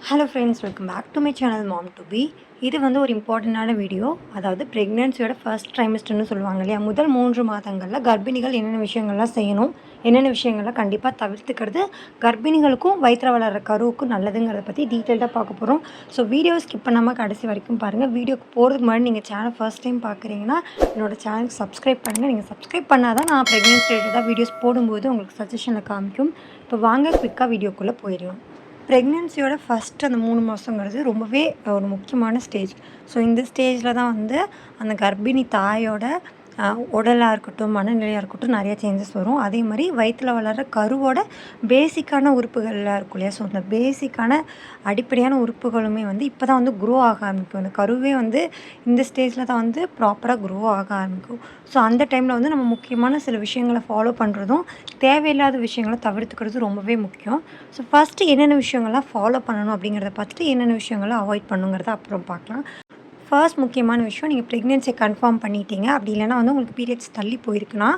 Hello friends welcome back to my channel mom to be இது வந்து ஒரு இம்பார்ட்டண்ட்டான வீடியோ அதாவது ப்ரெக்னென்சியோட ஃபர்ஸ்ட் ட்ரைமிஸ்டர்னு சொல்லுவாங்க இல்லையா? முதல் மூன்று மாதங்களில் கர்ப்பிணிகள் என்னென்ன விஷயங்கள்லாம் செய்யணும் என்னென்ன விஷயங்கள்லாம் கண்டிப்பாக தவிர்த்துக்கிறது கர்ப்பிணிகளுக்கும் வயிற்றில் வளர்கிற கருவுக்கும் நல்லதுங்கிறத பற்றி டீட்டெயில்டாக பார்க்க போகிறோம் ஸோ வீடியோ ஸ்கிப் பண்ணாமல் கடைசி வரைக்கும் பாருங்கள் வீடியோக்கு போகிறதுக்கு முன்னாடி நீங்கள் சேனல் ஃபர்ஸ்ட் டைம் பார்க்குறீங்கன்னா என்னோடய சேனலுக்கு சப்ஸ்கிரைப் பண்ணுங்கள் நீங்கள் சப்ஸ்கிரைப் பண்ணால் தான் நான் ப்ரெக்னென்சி ரிலேட்டடாக வீடியோஸ் போடும்போது உங்களுக்கு சஜஷனில் காமிக்கும். இப்போ வாங்க குவிக்காக வீடியோக்குள்ளே போயிடுவோம் ப்ரெக்னென்சியோட ஃபஸ்ட் அந்த மூணு மாதங்கிறது ரொம்பவே ஒரு முக்கியமான ஸ்டேஜ் ஸோ இந்த ஸ்டேஜில் தான் வந்து அந்த கர்ப்பிணி தாயோட உடலாக இருக்கட்டும் மனநிலையாக இருக்கட்டும் நிறைய சேஞ்சஸ் வரும். அதே மாதிரி வயிற்றில் வளர்கிற கருவோட பேசிக்கான உறுப்புகள்லாம் இருக்கும் இல்லையா? ஸோ அந்த பேசிக்கான அடிப்படையான உறுப்புகளுமே வந்து இப்போ தான் வந்து குரோ ஆக ஆரம்பிக்கும். அந்த கருவே வந்து இந்த ஸ்டேஜில் தான் வந்து ப்ராப்பராக குரோ ஆக ஆரம்பிக்கும். ஸோ அந்த டைமில் வந்து நம்ம முக்கியமான சில விஷயங்களை ஃபாலோ பண்ணுறதும் தேவையில்லாத விஷயங்களை தவிர்த்துக்கிறது ரொம்பவே முக்கியம். ஸோ ஃபஸ்ட்டு என்னென்ன விஷயங்கள்லாம் ஃபாலோ பண்ணணும் அப்படிங்கிறத பார்த்துட்டு என்னென்ன விஷயங்களை அவாய்ட் பண்ணுங்கிறத அப்புறம் பார்க்கலாம். ஃபர்ஸ்ட் முக்கியமான விஷயம் நீங்கள் ப்ரெக்னென்சியை கன்ஃபார்ம் பண்ணிட்டீங்க. அப்படி இல்லைனா வந்து உங்களுக்கு பீரியட்ஸ் தள்ளி போயிருக்குன்னா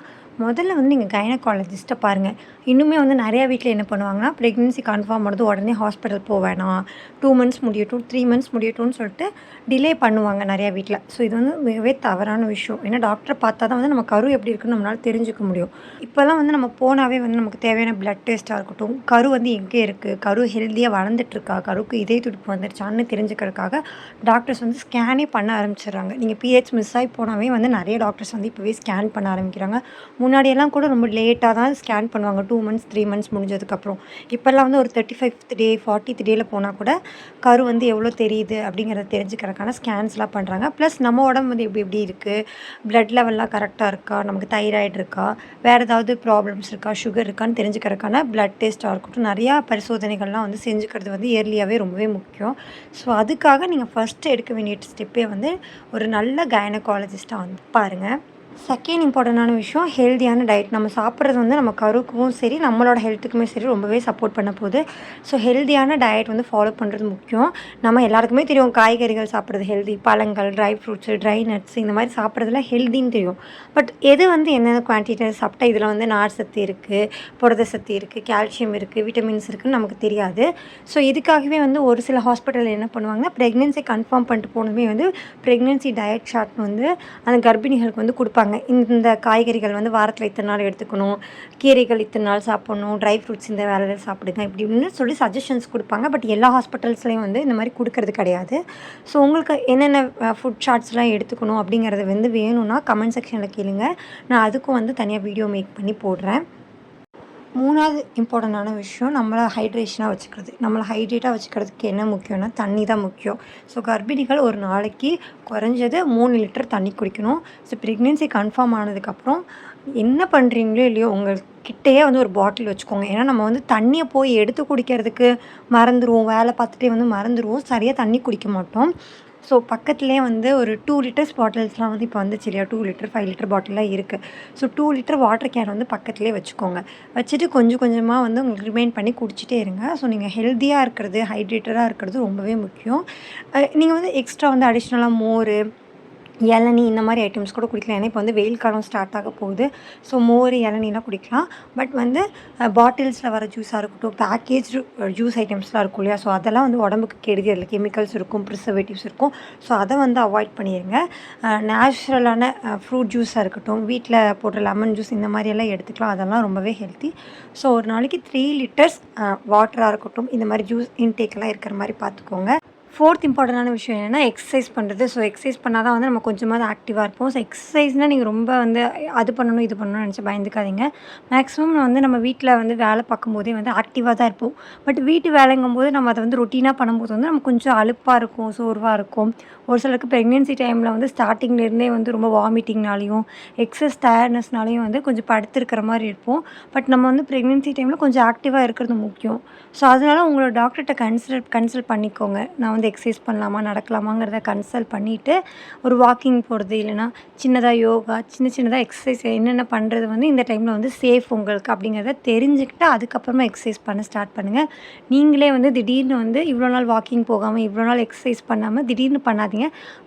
முதல்ல வந்து நீங்கள் கைனகாலஜிஸ்ட்டை பாருங்கள் இன்னுமே வந்து நிறையா வீட்டில் என்ன பண்ணுவாங்கன்னா ப்ரெக்னென்சி கன்ஃபார்ம் ஆனது உடனே ஹாஸ்பிட்டல் போக வேணாம். டூ மந்த்ஸ் முடியட்டும் த்ரீ மந்த்ஸ் முடியட்டும்னு சொல்லிட்டு டிலே பண்ணுவாங்க நிறையா வீட்டில் ஸோ இது வந்து மிகவே தவறான விஷயம். ஏன்னா டாக்டரை பார்த்தா தான் வந்து நம்ம கரு எப்படி இருக்குன்னு நம்மளால் தெரிஞ்சுக்க முடியும். இப்போல்லாம் வந்து நம்ம போனாவே வந்து நமக்கு தேவையான பிளட் டெஸ்ட்டாக இருக்கட்டும் கரு வந்து எங்கே இருக்குது கரு ஹெல்த்தியாக வளர்ந்துட்டுருக்கா? கருக்கு இதய துடிப்பு வந்துருச்சான்னு தெரிஞ்சுக்கிறதுக்காக டாக்டர்ஸ் வந்து ஸ்கேனே பண்ண ஆரம்பிச்சிடுறாங்க. நீங்கள் பிஹெச் மிஸ் ஆகி போனாவே வந்து நிறைய டாக்டர்ஸ் வந்து இப்போவே ஸ்கேன் பண்ண ஆரம்பிக்கிறாங்க. முன்னாடியெல்லாம் கூட ரொம்ப லேட்டாக தான் ஸ்கேன் பண்ணுவாங்க. டூ மந்த்ஸ் த்ரீ மந்த்ஸ் முடிஞ்சதுக்கப்புறம். இப்போல்லாம் வந்து ஒரு தேர்ட்டி ஃபைவ்த் டே ஃபார்ட்டி டேயில் போனால் கூட கரு வந்து எவ்வளோ தெரியுது அப்படிங்கிறத தெரிஞ்சுக்கிறதுக்கான ஸ்கேன்ஸ்லாம் பண்ணுறாங்க ப்ளஸ் நம்ம உடம்பு வந்து எப்படி எப்படி இருக்குது ப்ளட் லெவல்லாம் கரெக்டாக இருக்கா? நமக்கு தைராய்டு இருக்கா? வேறு ஏதாவது ப்ராப்ளம்ஸ் இருக்கா? சுகர் இருக்கான்னு தெரிஞ்சுக்கிறதுக்கான ப்ளட் டெஸ்ட்டாக இருக்கட்டும். நிறையா பரிசோதனைகள்லாம் வந்து செஞ்சுக்கிறது வந்து இயர்லியாகவே ரொம்பவே முக்கியம். ஸோ அதுக்காக நீங்கள் ஃபஸ்ட்டு எடுக்க வேண்டிய ஸ்டெப்பே வந்து ஒரு நல்ல கைனகாலஜிஸ்ட்டாக வந்து பாருங்கள் செகண்ட் இம்பார்ட்டண்டான விஷயம் ஹெல்த்தியான டயட் நம்ம சாப்பிட்றது வந்து நம்ம கருக்கும் சரி நம்மளோட ஹெல்த்துக்குமே சரி ரொம்பவே சப்போர்ட் பண்ண போகுது. ஸோ ஹெல்த்தியான டயட் வந்து ஃபாலோ பண்ணுறது முக்கியம். நம்ம எல்லாருக்குமே தெரியும் காய்கறிகள் சாப்பிட்றது ஹெல்தி பழங்கள் ட்ரை ஃப்ரூட்ஸு ட்ரை நட்ஸ் இந்த மாதிரி சாப்பிட்றதுல ஹெல்த்தின்னு தெரியும். பட் எது வந்து என்னென்ன குவான்டிட்டி சாப்பிட்டா இதில் வந்து நார் சத்து இருக்குது புரத சத்து இருக்குது கால்சியம் இருக்குது விட்டமின்ஸ் இருக்குதுன்னு நமக்கு தெரியாது. ஸோ இதுக்காகவே வந்து ஒரு சில ஹாஸ்பிட்டலில் என்ன பண்ணுவாங்கன்னா ப்ரெக்னென்சி கன்ஃபார்ம் பண்ணிட்டு போனதுமே வந்து ப்ரெக்னென்சி டயட் சார்ட் வந்து அந்த கர்ப்பிணிகளுக்கு வந்து கொடுப்பாங்க. சொல்கிறாங்க இந்த காய்கறிகள் வந்து வாரத்தில் இத்தனை நாள் எடுத்துக்கணும். கீரைகள் இத்தனை நாள் சாப்பிட்ணும். ட்ரை ஃப்ரூட்ஸ் இந்த வேலையில் சாப்பிடுங்க இப்படின்னு சொல்லி சஜஷன்ஸ் கொடுப்பாங்க. பட் எல்லா ஹாஸ்பிட்டல்ஸ்லேயும் வந்து இந்த மாதிரி கொடுக்கறது கிடையாது. ஸோ உங்களுக்கு என்னென்ன ஃபுட் ஷார்ட்ஸ்லாம் எடுத்துக்கணும் அப்படிங்கிறது வந்து வேணும்னா கமெண்ட் செக்ஷனில் கேளுங்க. நான் அதுக்கும் வந்து தனியாக வீடியோ மேக் பண்ணி போடுறேன். மூணாவது இம்பார்ட்டண்ட்டான விஷயம் நம்மளை ஹைட்ரேஷனாக வச்சுக்கிறது. நம்மளை ஹைட்ரேட்டாக வச்சுக்கிறதுக்கு என்ன முக்கியம்னா தண்ணி தான் முக்கியம். ஸோ கர்ப்பிணிகள் ஒரு நாளைக்கு குறைஞ்சது மூணு லிட்டர் தண்ணி குடிக்கணும். ஸோ ப்ரெக்னென்சி கன்ஃபார்ம் ஆனதுக்கப்புறம் என்ன பண்ணுறீங்களோ இல்லையோ உங்கள்கிட்டயே வந்து ஒரு பாட்டில் வச்சுக்கோங்க. ஏன்னா நம்ம வந்து தண்ணியை போய் எடுத்து குடிக்கிறதுக்கு மறந்துடுவோம் வேலை பார்த்துட்டே வந்து மறந்துடுவோம் சரியாக தண்ணி குடிக்க மாட்டோம். ஸோ பக்கத்துலேயே வந்து ஒரு டூ லிட்டர்ஸ் பாட்டில்ஸ்லாம் வந்து இப்போ வந்துச்சு இல்லையா? டூ லிட்டர் ஃபைவ் லிட்டர் பாட்டிலாம் இருக்குது so two litre water can வந்து பக்கத்துலேயே வச்சுக்கோங்க. வச்சுட்டு கொஞ்சம் கொஞ்சமாக வந்து உங்களுக்கு ரிமைண்ட் பண்ணி குடிச்சிட்டே இருங்க. ஸோ நீங்கள் ஹெல்த்தியாக இருக்கிறது ஹைட்ரேட்டடாக இருக்கிறது ரொம்பவே முக்கியம். நீங்கள் வந்து எக்ஸ்ட்ரா வந்து அடிஷ்னலாக மோர் இளநீ இந்த மாதிரி ஐட்டம்ஸ் கூட குடிக்கலாம். ஏன்னா இப்போ வந்து வெயில் காலம் ஸ்டார்ட் ஆக போகுது. ஸோ மோர் இளநீலாம் குடிக்கலாம். பட் வந்து பாட்டில்ஸில் வர ஜூஸாக இருக்கட்டும் பேக்கேஜ் ஜூஸ் ஐட்டம்ஸ்லாம் இருக்கும் இல்லையா? ஸோ அதெல்லாம் வந்து உடம்புக்கு கெடுதி. அதில் கெமிக்கல்ஸ் இருக்கும் ப்ரிசர்வேட்டிவ்ஸ் இருக்கும். ஸோ அதை வந்து அவாய்ட் பண்ணிடுங்க நேச்சுரலான ஃப்ரூட் ஜூஸாக இருக்கட்டும் வீட்டில் போடுற லெமன் ஜூஸ் இந்த மாதிரியெல்லாம் எடுத்துக்கலாம். அதெல்லாம் ரொம்பவே ஹெல்த்தி ஸோ ஒரு நாளைக்கு த்ரீ லிட்டர்ஸ் வாட்டராக இருக்கட்டும் இந்த மாதிரி ஜூஸ் இன்டேக்கெல்லாம் இருக்கிற மாதிரி பார்த்துக்கோங்க. ஃபோர்த் இம்பார்ட்டண்டான விஷயம் என்னென்னா எக்ஸசைஸ் பண்ணுறது ஸோ எக்ஸசைஸ் பண்ணால் தான் வந்து நம்ம கொஞ்சமாவது ஆக்டிவாக இருப்போம். ஸோ எக்ஸசைஸ்னால் நீங்கள் ரொம்ப வந்து அது பண்ணணும் இது பண்ணணும்னு நினச்சி பயந்துக்காதீங்க. மேக்ஸிமம் வந்து நம்ம வீட்டில் வந்து வேலை பார்க்கும்போதே வந்து ஆக்டிவாக தான் இருப்போம். பட் வீட்டு வேலைங்கும் போது நம்ம அதை வந்து ரொட்டீனாக பண்ணும்போது வந்து நம்ம கொஞ்சம் அலுப்பாக இருக்கும் சோர்வாக இருக்கும். ஒரு சிலருக்கு ப்ரெக்னென்சி டைமில் வந்து ஸ்டார்டிங்லேருந்தே வந்து ரொம்ப வாமிட்டிங்னாலையும் எக்ஸஸ் டயர்ட்னஸ்னாலையும் வந்து கொஞ்சம் படுத்துருக்கிற மாதிரி இருப்போம். பட் நம்ம வந்து ப்ரெக்னென்சி டைமில் கொஞ்சம் ஆக்டிவாக இருக்கிறது முக்கியம். ஸோ அதனால் உங்களோட டாக்டர்கிட்ட கன்சல்ட் கன்சல்ட் பண்ணிக்கோங்க. நான் வந்து எக்ஸசைஸ் பண்ணலாமா நடக்கலாமாங்கிறத கன்சல்ட் பண்ணிவிட்டு ஒரு வாக்கிங் போகிறது இல்லைன்னா சின்னதாக யோகா சின்ன சின்னதாக எக்ஸசைஸ் என்னென்ன பண்ணுறது வந்து இந்த டைமில் வந்து சேஃப் உங்களுக்கு அப்படிங்கிறத தெரிஞ்சுக்கிட்டு அதுக்கப்புறமா எக்ஸசைஸ் பண்ண ஸ்டார்ட் பண்ணுங்கள் நீங்களே வந்து திடீர்னு வந்து இவ்வளோ நாள் வாக்கிங் போகாமல் இவ்வளோ நாள் எக்ஸசைஸ் பண்ணாமல் திடீர்னு பண்ணாதீங்க.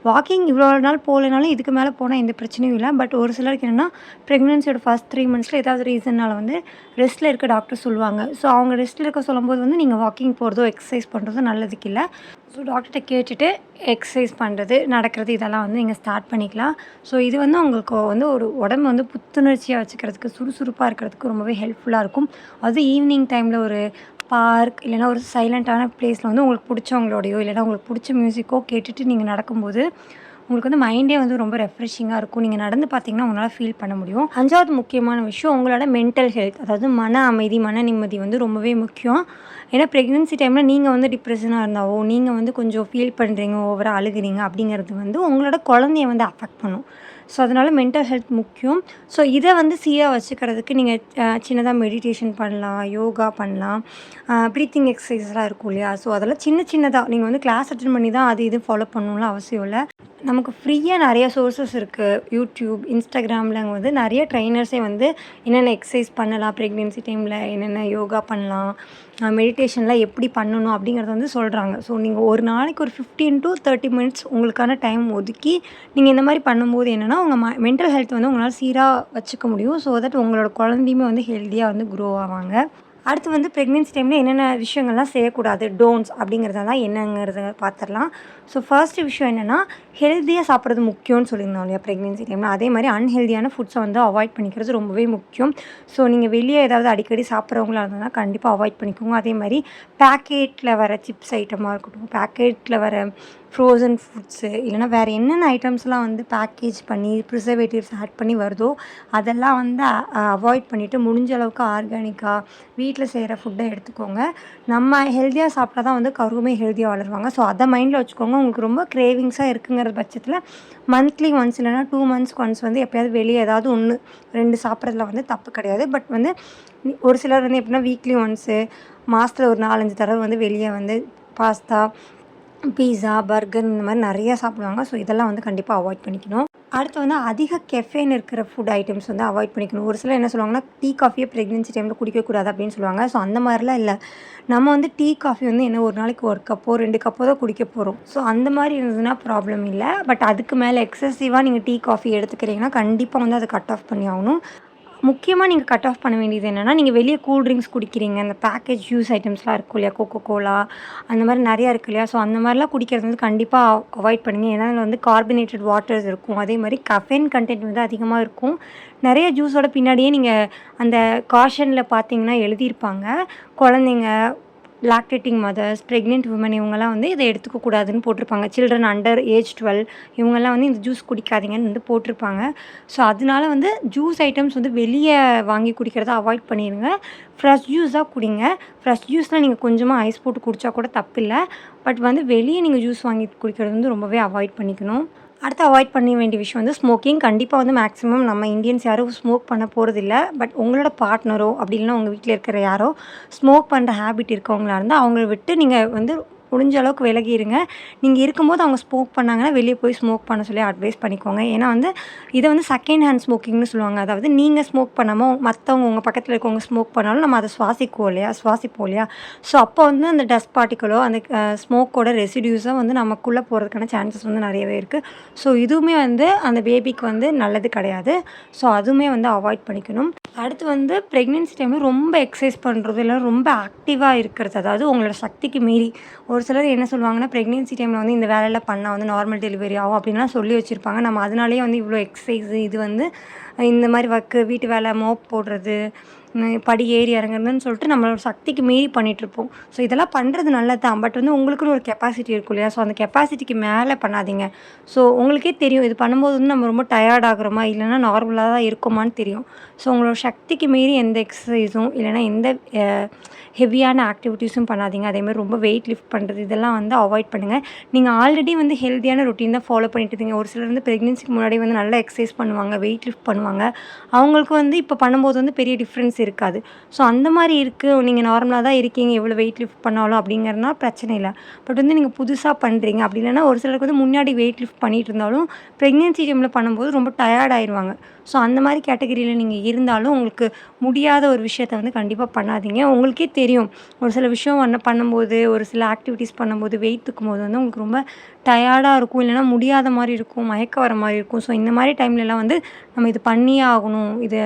வாக்கிங் இவ்வளோ நாள் போகலனாலும் இதுக்கு மேலே போனால் எந்த பிரச்சனையும் இல்லை. பட் ஒரு சிலருக்கு என்னென்னா ப்ரெக்னென்சியோட ஃபஸ்ட் த்ரீ மந்த்ஸில் ஏதாவது ரீசன்னால் வந்து ரெஸ்ட்டில் இருக்க டாக்டர் சொல்லுவாங்க. ஸோ அவங்க ரெஸ்ட்டில் இருக்க சொல்லும்போது வந்து நீங்கள் வாக்கிங் போகிறதோ எக்ஸசைஸ் பண்ணுறதோ நல்லதுக்கு இல்லை. ஸோ டாக்டர்கிட்ட கேட்டுட்டு எக்ஸசைஸ் பண்ணுறது நடக்கிறது இதெல்லாம் வந்து நீங்கள் ஸ்டார்ட் பண்ணிக்கலாம். ஸோ இது வந்து உங்களுக்கு வந்து ஒரு உடம்பு வந்து புத்துணர்ச்சியாக வச்சுக்கிறதுக்கு சுறுசுறுப்பாக இருக்கிறதுக்கு ரொம்பவே ஹெல்ப்ஃபுல்லாக இருக்கும். அது ஈவினிங் டைமில் ஒரு பார்க் இல்லைன்னா ஒரு சைலண்ட்டான ப்ளேஸில் வந்து உங்களுக்கு பிடிச்சவங்களோடையோ இல்லைன்னா உங்களுக்கு பிடிச்ச மியூசிக்கோ கேட்டுட்டு நீங்கள் நடக்கும்போது உங்களுக்கு வந்து மைண்டே வந்து ரொம்ப ரெஃப்ரெஷிங்காக இருக்கும். நீங்கள் நடந்து பார்த்தீங்கன்னா உங்களால் ஃபீல் பண்ண முடியும். அஞ்சாவது முக்கியமான விஷயம் உங்களோட மென்டல் ஹெல்த் அதாவது மன அமைதி மன நிம்மதி வந்து ரொம்பவே முக்கியம். ஏன்னா ப்ரெக்னென்சி டைமில் நீங்கள் வந்து டிப்ரெஷனாக இருந்தாவோ நீங்கள் வந்து கொஞ்சம் ஃபீல் பண்ணுறீங்க ஓவராக அழுகுறீங்க அப்படிங்கிறது வந்து உங்களோட குழந்தைய வந்து அஃபெக்ட் பண்ணும். ஸோ அதனால் மென்டல் ஹெல்த் முக்கியம். ஸோ இதை வந்து சீராக வச்சுக்கிறதுக்கு நீங்கள் சின்னதாக மெடிடேஷன் பண்ணலாம் யோகா பண்ணலாம். ப்ரீத்திங் எக்ஸசைஸ்லாம் இருக்கும் இல்லையா? ஸோ அதெல்லாம் சின்ன சின்னதாக நீங்கள் வந்து கிளாஸ் அட்டன் பண்ணி தான் அது இது ஃபாலோ பண்ணணும்லாம் அவசியம் இல்லை. நமக்கு ஃப்ரீயாக நிறைய சோர்ஸஸ் இருக்குது யூடியூப் இன்ஸ்டாகிராமில் வந்து நிறைய ட்ரைனர்ஸே வந்து என்னென்ன எக்ஸசைஸ் பண்ணலாம் ப்ரெக்னென்சி டைமில் என்னென்ன யோகா பண்ணலாம் மெடிடேஷன்லாம் எப்படி பண்ணணும் அப்படிங்கிறத வந்து சொல்கிறாங்க ஸோ நீங்கள் ஒரு நாளைக்கு ஒரு ஃபிஃப்டீன் டு தேர்ட்டி மினிட்ஸ் உங்களுக்கான டைம் ஒதுக்கி நீங்கள் இந்த மாதிரி பண்ணும்போது என்னென்னா உங்கள் ம மென்டல் ஹெல்த் வந்து உங்களால் சீராக வச்சுக்க முடியும். ஸோ தட் உங்களோட குழந்தையுமே வந்து ஹெல்த்தியாக வந்து க்ரோ ஆவாங்க. அடுத்து வந்து ப்ரெக்னென்சி டைமில் என்னென்ன விஷயங்கள்லாம் செய்யக்கூடாது டோன்ஸ் அப்படிங்கிறதெல்லாம் என்னங்கிறத பார்த்துடலாம் ஸோ ஃபர்ஸ்ட் விஷயம் என்னென்னா ஹெல்த்தியாக சாப்பிட்றது முக்கியம்னு சொல்லியிருந்தோம் இல்லையா ப்ரெக்னென்சி டைமில் அதே மாதிரி அன்ஹெல்தியான ஃபுட்ஸை வந்து அவாய்ட் பண்ணிக்கிறது ரொம்பவே முக்கியம். ஸோ நீங்கள் வெளியே ஏதாவது அடிக்கடி சாப்பிட்றவங்களா இருந்தால் கண்டிப்பாக அவாய்ட் பண்ணிக்கோங்க. அதே மாதிரி பேக்கெட்டில் வர சிப்ஸ் ஐட்டமாக இருக்கட்டும் பேக்கெட்டில் வர ஃப்ரோசன் ஃபுட்ஸு இல்லைனா வேறு என்னென்ன ஐட்டம்ஸ்லாம் வந்து பேக்கேஜ் பண்ணி ப்ரிசர்வேட்டிவ்ஸ் ஆட் பண்ணி வருதோ அதெல்லாம் வந்து அவாய்ட் பண்ணிவிட்டு முடிஞ்ச அளவுக்கு ஆர்கானிக்காக வீட்டில் செய்கிற ஃபுட்டை எடுத்துக்கோங்க. நம்ம ஹெல்த்தியாக சாப்பிட்டா தான் வந்து கருவுமே ஹெல்த்தியாக வளருவாங்க. ஸோ அதை மைண்டில் வச்சுக்கோங்க. உங்களுக்கு ரொம்ப கிரேவிங்ஸாக இருக்குங்கிற பட்சத்தில் மந்த்லி ஒன்ஸ் இல்லைனா டூ மந்த்ஸ்க்கு ஒன்ஸ் வந்து எப்போயாவது வெளியே ஏதாவது ஒன்று ரெண்டு சாப்பிட்றதுல வந்து தப்பு கிடையாது. பட் வந்து ஒரு சிலர் வந்து எப்படின்னா வீக்லி ஒன்ஸு மாதத்தில் ஒரு நாலஞ்சு தடவை வந்து வெளியே வந்து பாஸ்தா பீஸா பர்கர் இந்த மாதிரி நிறையா சாப்பிடுவாங்க. ஸோ இதெல்லாம் வந்து கண்டிப்பாக அவாய்ட் பண்ணிக்கணும். அடுத்து வந்து அதிக கெஃபேன் இருக்கிற ஃபுட் ஐட்டம்ஸ் வந்து அவாய்ட் பண்ணிக்கணும். ஒரு சிலர் என்ன சொல்லுவாங்கன்னா டீ காஃபியே ப்ரெக்னென்சி டைமில் குடிக்கக்கூடாது அப்படின்னு சொல்லுவாங்க. ஸோ அந்த மாதிரிலாம் இல்லை. நம்ம வந்து டீ காஃபி வந்து என்ன ஒரு நாளைக்கு ஒரு கப்போ ரெண்டு கப்போ தான் குடிக்க போகிறோம் ஸோ அந்த மாதிரி இருந்ததுன்னா ப்ராப்ளம் இல்லை. பட் அதுக்கு மேலே எக்ஸசிவாக நீங்கள் டீ காஃபி எடுத்துக்கிறீங்கன்னா கண்டிப்பாக வந்து அதை கட் ஆஃப் பண்ணி ஆகணும். முக்கியமாக நீங்கள் கட் ஆஃப் பண்ண வேண்டியது என்னென்னா நீங்கள் வெளியே கூல் ட்ரிங்க்ஸ் குடிக்கிறீங்க. அந்த பேக்கேஜ் ஜூஸ் ஐட்டம்ஸ்லாம் இருக்கும் இல்லையா? கோகோ கோலா அந்த மாதிரி நிறையா இருக்கு இல்லையா? ஸோ அந்த மாதிரிலாம் குடிக்கிறது வந்து கண்டிப்பாக அவாய்ட் பண்ணுங்க. ஏன்னா அதில் வந்து கார்பனேட்டட் வாட்டர்ஸ் இருக்கும். அதே மாதிரி கஃபைன் கண்டென்ட் வந்து அதிகமாக இருக்கும். நிறைய ஜூஸோட பின்னாடியே நீங்கள் அந்த காஷனில் பார்த்தீங்கன்னா எழுதியிருப்பாங்க. குழந்தைங்க லாக்டேட்டிங் மதர்ஸ் ப்ரெக்னென்ட் உமன் இவங்கெல்லாம் வந்து இதை எடுத்துக்கக்கூடாதுன்னு போட்டிருப்பாங்க. சில்ட்ரன் அண்டர் ஏஜ் டுவெல் இவங்கெல்லாம் வந்து இந்த ஜூஸ் குடிக்காதீங்கன்னு வந்து போட்டிருப்பாங்க. ஸோ அதனால வந்து ஜூஸ் ஐட்டம்ஸ் வந்து வெளியே வாங்கி குடிக்கிறத அவாய்ட் பண்ணிடுங்க ஃப்ரெஷ் ஜூஸாக குடிங்க. ஃப்ரெஷ் ஜூஸில் நீங்கள் கொஞ்சமாக ஐஸ் போட்டு குடித்தா கூட தப்பில்லை. பட் வந்து வெளியே நீங்கள் ஜூஸ் வாங்கி குடிக்கிறது வந்து ரொம்பவே அவாய்ட் பண்ணிக்கணும். அடுத்து அவாய்ட் பண்ண வேண்டிய விஷயம் வந்து ஸ்மோக்கிங் கண்டிப்பாக வந்து மேக்ஸிமம் நம்ம இந்தியன்ஸ் யாரும் ஸ்மோக் பண்ண போகிறதில்ல பட் உங்களோட பார்ட்னரோ அப்படி இல்லைன்னா உங்கள் வீட்டில் இருக்கிற யாரோ ஸ்மோக் பண்ணுற ஹேபிட் இருக்கவங்களா இருந்தால் அவங்கள விட்டு நீங்கள் வந்து முடிஞ்ச அளவுக்கு விலகிடுங்க நீங்கள் இருக்கும்போது அவங்க ஸ்மோக் பண்ணாங்கன்னா வெளியே போய் ஸ்மோக் பண்ண சொல்லி அட்வைஸ் பண்ணிக்கோங்க. ஏன்னா வந்து இதை வந்து செகண்ட் ஹேண்ட் ஸ்மோக்கிங்னு சொல்லுவாங்க. அதாவது நீங்கள் ஸ்மோக் பண்ணாமல் மற்றவங்க உங்கள் பக்கத்தில் இருக்கவங்க ஸ்மோக் பண்ணாலும் நம்ம அதை சுவாசிக்குவோம் இல்லையா? சுவாசிப்போம் இல்லையா? ஸோ அப்போ வந்து அந்த டஸ்ட் பார்ட்டிக்கலோ அந்த ஸ்மோக்கோட ரெசிடியூஸோ வந்து நமக்குள்ளே போகிறதுக்கான சான்சஸ் வந்து நிறையவே இருக்குது ஸோ இதுவுமே வந்து அந்த பேபிக்கு வந்து நல்லது கிடையாது. ஸோ அதுவுமே வந்து அவாய்ட் பண்ணிக்கணும். அடுத்து வந்து ப்ரெக்னென்சி டைமில் ரொம்ப எக்ஸசைஸ் பண்ணுறது இல்லை ரொம்ப ஆக்டிவாக இருக்கிறது. அதாவது உங்களோட சக்திக்கு மீறி. ஒரு சிலர் என்ன சொல்லுவாங்கன்னா ப்ரெக்னென்சி டைமில் வந்து இந்த வேலையெல்லாம் பண்ணால் வந்து நார்மல் டெலிவரி ஆகும் அப்படின்லாம் சொல்லி வச்சுருப்பாங்க. நம்ம அதனாலேயே வந்து இவ்வளோ எக்ஸசைஸ் இது வந்து இந்த மாதிரி ஒர்க்கு வீட்டு வேலை மோப் போடுறது படி ஏறி இறங்குறதுன்னு சொல்லிட்டு நம்மளோட சக்திக்கு மீறி பண்ணிகிட்ருப்போம் ஸோ இதெல்லாம் பண்ணுறது நல்லது தான் பட் வந்து உங்களுக்குன்னு ஒரு கெப்பாசிட்டி இருக்கும் இல்லையா? ஸோ அந்த கெப்பாசிட்டிக்கு மேலே பண்ணாதீங்க. ஸோ உங்களுக்கே தெரியும். இது பண்ணும்போது வந்து நம்ம ரொம்ப டயர்ட் ஆகுறோமா இல்லைன்னா நார்மலாக தான் இருக்கோமான்னு தெரியும். ஸோ உங்களோட சக்திக்கு மீறி எந்த எக்ஸசைஸும் இல்லைனா எந்த ஹெவியான ஆக்டிவிட்டீஸும் பண்ணாதீங்க. அதேமாதிரி ரொம்ப வெயிட் லிஃப்ட் பண்ணுறது இதெல்லாம் வந்து அவாய்ட் பண்ணுங்கள் நீங்கள் ஆல்ரெடி வந்து ஹெல்த்தியான ரொட்டீன் தான் ஃபாலோ பண்ணிட்டு இருந்தீங்க. ஒரு சிலர் வந்து ப்ரெக்னென்சிக்கு முன்னாடி வந்து நல்லா எக்ஸசைஸ் பண்ணுவாங்க வெயிட் லிஃப்ட் பண்ணுவாங்க. அவங்களுக்கு வந்து இப்போ பண்ணும்போது வந்து பெரிய டிஃப்ரென்ஸ் இருக்காது. ஸோ அந்த மாதிரி இருக்குது நீங்கள் நார்மலாக தான் இருக்கீங்க. எவ்வளோ வெயிட் லிஃப்ட் பண்ணாலும் அப்படிங்கிறனா பிரச்சனை இல்லை. பட் வந்து நீங்கள் புதுசாக பண்ணுறீங்க அப்படி இல்லைன்னா ஒரு சிலருக்கு வந்து முன்னாடி வெயிட் லிஃப்ட் பண்ணிட்டு இருந்தாலும் ப்ரெக்னென்சி டைமில் பண்ணும்போது ரொம்ப டயர்ட் ஆயிடுவாங்க. ஸோ அந்த மாதிரி கேட்டகரியில் நீங்கள் இருந்தாலும் உங்களுக்கு முடியாத ஒரு விஷயத்த வந்து கண்டிப்பாக பண்ணாதீங்க. உங்களுக்கே தெரியும். ஒரு சில விஷயம் பண்ண பண்ணும்போது ஒரு சில ஆக்டிவிட்டீஸ் பண்ணும்போது வெயிட் தூக்கும்போது வந்து உங்களுக்கு ரொம்ப டயர்டாக இருக்கும் இல்லைன்னா முடியாத மாதிரி இருக்கும் மயக்கம் வர மாதிரி இருக்கும். ஸோ இந்த மாதிரி டைம்லலாம் வந்து நம்ம இது பண்ணியே ஆகணும். இது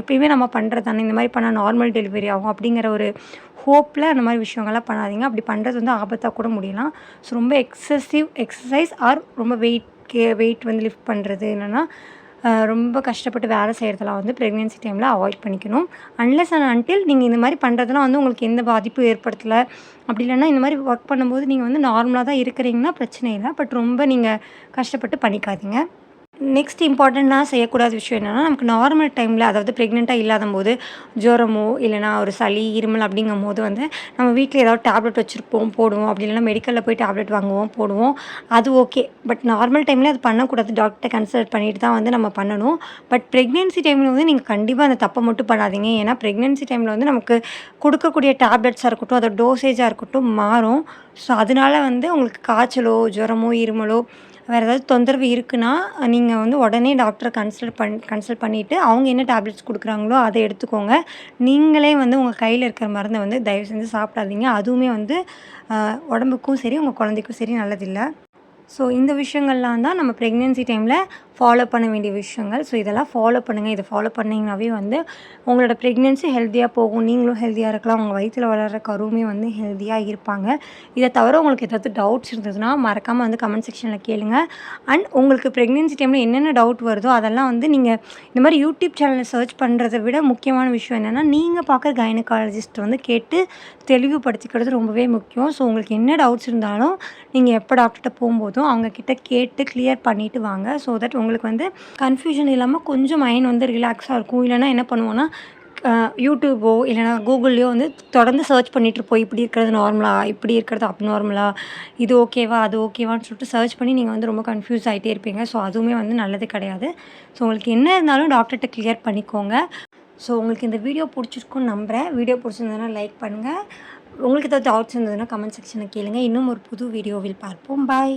எப்பயுமே நம்ம பண்ணுறது தானே. இந்த மாதிரி பண்ணால் நார்மல் டெலிவரி ஆகும் அப்படிங்கிற ஒரு ஹோப்பில் அந்த மாதிரி விஷயங்கள்லாம் பண்ணாதீங்க. அப்படி பண்ணுறது வந்து ஆபத்தாக கூட முடியலாம். ஸோ ரொம்ப எக்ஸசிவ் எக்ஸசைஸ் ஆர் ரொம்ப வெயிட் கே வெயிட் வந்து லிஃப்ட் பண்ணுறது என்னென்னா ரொம்ப கஷ்டப்பட்டு வேலை செய்கிறதெல்லாம் வந்து ப்ரெக்னென்சி டைமில் அவாய்ட் பண்ணிக்கணும். அன்லெஸ் அண்ட் அன்டில் நீங்கள் இந்த மாதிரி பண்ணுறதுலாம் வந்து உங்களுக்கு எந்த பாதிப்பும் ஏற்படுத்தலை. அப்படி இல்லைன்னா இந்த மாதிரி ஒர்க் பண்ணும்போது நீங்கள் வந்து நார்மலாக தான் இருக்கிறீங்கன்னா பிரச்சனை இல்லை. பட் ரொம்ப நீங்கள் கஷ்டப்பட்டு பண்ணிக்காதீங்க. நெக்ஸ்ட் இம்பார்ட்டண்ட்டாக செய்யக்கூடாத விஷயம் என்னென்னா நமக்கு நார்மல் டைமில் அதாவது ப்ரெக்னெண்ட்டாக இல்லாத போது ஜுரமோ இல்லைனா ஒரு சளி இருமல் அப்படிங்கும் போது வந்து நம்ம வீட்டில் ஏதாவது டேப்லெட் வச்சுருப்போம் போடுவோம். அப்படி இல்லைனா மெடிக்கலில் போய் டேப்லெட் வாங்குவோம் போடுவோம். அது ஓகே பட் நார்மல் டைமில் அது பண்ணக்கூடாது. டாக்டரை கன்சல்ட் பண்ணிட்டு தான் வந்து நம்ம பண்ணணும். பட் ப்ரெக்னென்சி டைமில் வந்து நீங்கள் கண்டிப்பாக அந்த தப்பை மட்டும் பண்ணாதீங்க. ஏன்னா ப்ரெக்னென்சி டைமில் வந்து நமக்கு கொடுக்கக்கூடிய டேப்லெட்ஸாக இருக்கட்டும் அதோட டோசேஜாக இருக்கட்டும் மாறும். ஸோ அதனால வந்து உங்களுக்கு காய்ச்சலோ ஜுரமோ இருமலோ வேறு ஏதாவது தொந்தரவு இருக்குன்னா நீங்கள் வந்து உடனே டாக்டரை கன்சல்ட் பண் கன்சல்ட் பண்ணிவிட்டு அவங்க என்ன டேப்லெட்ஸ் கொடுக்குறாங்களோ அதை எடுத்துக்கோங்க. நீங்களே வந்து உங்கள் கையில் இருக்கிற மருந்தை வந்து தயவு செஞ்சு சாப்பிடாதீங்க. அதுவுமே வந்து உடம்புக்கும் சரி உங்கள் குழந்தைக்கும் சரி நல்லதில்லை. ஸோ இந்த விஷயங்கள்லாம் தான் நம்ம ப்ரெக்னென்சி டைமில் ஃபாலோ பண்ண வேண்டிய விஷயங்கள். ஸோ இதெல்லாம் ஃபாலோ பண்ணுங்கள் இதை ஃபாலோ பண்ணிங்கனாவே வந்து உங்களோட ப்ரெக்னென்சி ஹெல்த்தியாக போகும். நீங்களும் ஹெல்த்தியாக இருக்கலாம். உங்கள் வயிற்றில் வளர்கிற கருவுமே வந்து ஹெல்த்தியாக இருப்பாங்க. இதை தவிர உங்களுக்கு ஏதாவது டவுட்ஸ் இருந்ததுன்னா மறக்காமல் வந்து கமெண்ட் செக்ஷனில் கேளுங்க. அண்ட் உங்களுக்கு ப்ரெக்னென்சி டைமில் என்னென்ன டவுட் வருதோ அதெல்லாம் வந்து நீங்கள் இந்த மாதிரி யூடியூப் சேனலில் சர்ச் பண்ணுறதை விட முக்கியமான விஷயம் என்னென்னா நீங்கள் பார்க்குற கைனகாலஜிஸ்ட் வந்து கேட்டு தெளிவுபடுத்திக்கிறது ரொம்பவே முக்கியம். ஸோ உங்களுக்கு என்ன டவுட்ஸ் இருந்தாலும் நீங்கள் எப்போ டாக்டர்கிட்ட போகும்போதும் அவங்கக்கிட்ட கேட்டு கிளியர் பண்ணிவிட்டு வாங்க. ஸோ தட் உங்களுக்கு வந்து கன்ஃபியூஷன் இல்லாமல் கொஞ்சம் மைண்ட் வந்து ரிலாக்ஸாக இருக்கும். இல்லைன்னா என்ன பண்ணுவோன்னா யூடியூப்போ யூடியூபோ இல்லைனா கூகுள்லேயோ வந்து தொடர்ந்து சர்ச் பண்ணிட்டு இருப்போம். இப்படி இருக்கிறது நார்மலாக இப்படி இருக்கிறது அப் நார்மலாக இது ஓகேவா அது ஓகேவான்னு சொல்லிட்டு சர்ச் பண்ணி நீங்கள் வந்து ரொம்ப கன்ஃபியூஸ் ஆகிட்டே இருப்பீங்க. ஸோ அதுவுமே வந்து நல்லது கிடையாது. ஸோ உங்களுக்கு என்ன இருந்தாலும் டாக்டர்கிட்ட கிளியர் பண்ணிக்கோங்க. ஸோ உங்களுக்கு இந்த வீடியோ பிடிச்சிருக்குன்னு நம்புகிறேன் வீடியோ பிடிச்சிருந்ததுன்னா லைக் பண்ணுங்கள் உங்களுக்கு ஏதாவது டவுட்ஸ் இருந்ததுன்னா கமெண்ட் செக்ஷனில் கேளுங்கள் இன்னும் ஒரு புது வீடியோவில் பார்ப்போம். பாய்